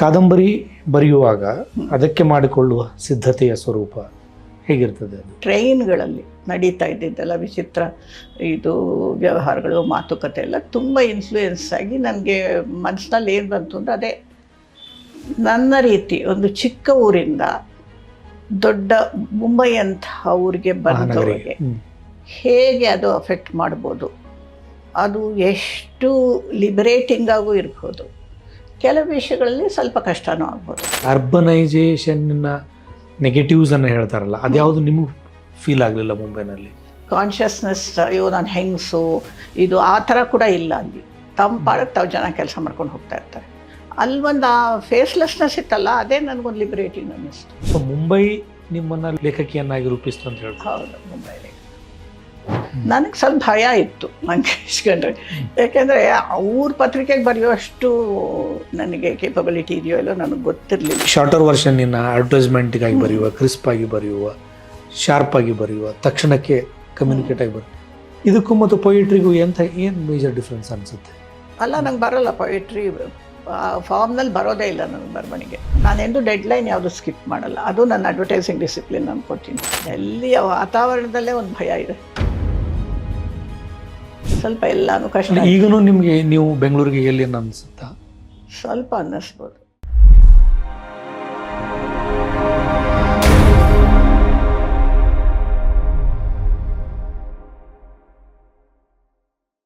ಕಾದಂಬರಿ ಬರೆಯುವಾಗ ಅದಕ್ಕೆ ಮಾಡಿಕೊಳ್ಳುವ ಸಿದ್ಧತೆಯ ಸ್ವರೂಪ ಹೇಗಿರ್ತದೆ ಅದು? ಟ್ರೈನ್ಗಳಲ್ಲಿ ನಡೀತಾ ಇದ್ದಿದ್ದೆಲ್ಲ ವಿಚಿತ್ರ ಇದು ವ್ಯವಹಾರಗಳು ಮಾತುಕತೆ ಎಲ್ಲ ತುಂಬ ಇನ್ಫ್ಲೂಯೆನ್ಸ್ ಆಗಿ ನನಗೆ ಮನಸ್ಸಿನಲ್ಲಿ ಏನು ಬಂತು ಅಂದರೆ ಅದೇ ನನ್ನ ರೀತಿ ಒಂದು ಚಿಕ್ಕ ಊರಿಂದ ದೊಡ್ಡ ಮುಂಬೈ ಅಂತಹ ಊರಿಗೆ ಬಂದವರಿಗೆ ಹೇಗೆ ಅದು ಅಫೆಕ್ಟ್ ಮಾಡ್ಬೋದು? ಅದು ಎಷ್ಟು ಲಿಬರೇಟಿಂಗ್ ಆಗೂ ಇರ್ಬೋದು. ಕೆಲವು ವಿಷಯಗಳಲ್ಲಿ ಸ್ವಲ್ಪ ಕಷ್ಟನೂ ಆಗ್ಬೋದು. ಅರ್ಬನೈಸೇಷನ್ನ ನೆಗೆಟಿವ್ಸ್ ಅನ್ನು ಹೇಳ್ತಾರಲ್ಲ ಅದ್ಯಾವುದು ನಿಮಗೆ ಫೀಲ್ ಆಗಲಿಲ್ಲ ಮುಂಬೈನಲ್ಲಿ? ಕಾನ್ಷಿಯಸ್ನೆಸ್ ಅಯ್ಯೋ ನಾನು ಹೆಂಗಸು ಇದು ಆ ಥರ ಕೂಡ ಇಲ್ಲ ಅಲ್ಲಿ. ತಮ್ಮ ಪಾಡಕ್ಕೆ ತಾವು ಜನ ಕೆಲಸ ಮಾಡ್ಕೊಂಡು ಹೋಗ್ತಾ ಇರ್ತಾರೆ. ಅಲ್ಲಿ ಒಂದು ಆ ಫೇಸ್ಲೆಸ್ನೆಸ್ ಇತ್ತಲ್ಲ ಅದೇ ನನಗೊಂದು ಲಿಬರೇಟಿಂಗ್ ಅನ್ನಿಸ್ತು. ಸೊ ಮುಂಬೈ ನಿಮ್ಮನ್ನು ಲೇಖಕಿಯನ್ನಾಗಿ ರೂಪಿಸ್ತು ಅಂತ ಹೇಳ್ತಾರೆ? ಹೌದು ಮುಂಬೈಲಿ. ನನಗೆ ಸ್ವಲ್ಪ ಭಯ ಇತ್ತು ನನಗೆ ಇಸ್ಕೊಂಡ್ರೆ. ಯಾಕೆಂದರೆ ಅವ್ರ ಪತ್ರಿಕೆಗೆ ಬರೆಯುವಷ್ಟು ನನಗೆ ಕೇಪಬಿಲಿಟಿ ಇದೆಯೋ ಇಲ್ಲೋ ನನಗೆ ಗೊತ್ತಿರಲಿಲ್ಲ. ಶಾರ್ಟರ್ ವರ್ಷನ್ ನಿನ್ನ ಅಡ್ವರ್ಟೈಸ್ಮೆಂಟ್ಗಾಗಿ ಬರೆಯುವ ಕ್ರಿಸ್ಪ್ ಆಗಿ ಬರೆಯುವ ಶಾರ್ಪ್ ಆಗಿ ಬರೆಯುವ ತಕ್ಷಣಕ್ಕೆ ಕಮ್ಯುನಿಕೇಟ್ ಆಗಿ ಬರೆಯುವ. ಇದಕ್ಕೂ ಮತ್ತು ಪೊಯಿಟ್ರಿಗೂ ಎಂತ ಏನು ಮೇಜರ್ ಡಿಫ್ರೆನ್ಸ್ ಅನ್ಸುತ್ತೆ? ಅಲ್ಲ ನಂಗೆ ಬರೋಲ್ಲ ಪೊಯಿಟ್ರಿ ಫಾರ್ಮ್ನಲ್ಲಿ ಬರೋದೇ ಇಲ್ಲ ನನಗೆ ಬರವಣಿಗೆ. ನಾನೆಂದು ಡೆಡ್ಲೈನ್ ಯಾವುದು ಸ್ಕಿಪ್ ಮಾಡಲ್ಲ. ಅದು ನನ್ನ ಅಡ್ವರ್ಟೈಸಿಂಗ್ ಡಿಸಿಪ್ಲಿನ್ ಅಂದ್ಕೊತೀನಿ ಎಲ್ಲಿಯ ವಾತಾವರಣದಲ್ಲೇ ಒಂದು ಭಯ ಇದೆ. ಸ್ವಲ್ಪ ಎಲ್ಲಾನು ಕಷ್ಟ ಈಗಲೂ ನಿಮಗೆ ನೀವು ಬೆಂಗಳೂರಿಗೆ ಎಲ್ಲಿ ಅನ್ನಿಸುತ್ತಾ ಸ್ವಲ್ಪ ಅನ್ನಿಸ್ಬೋದು.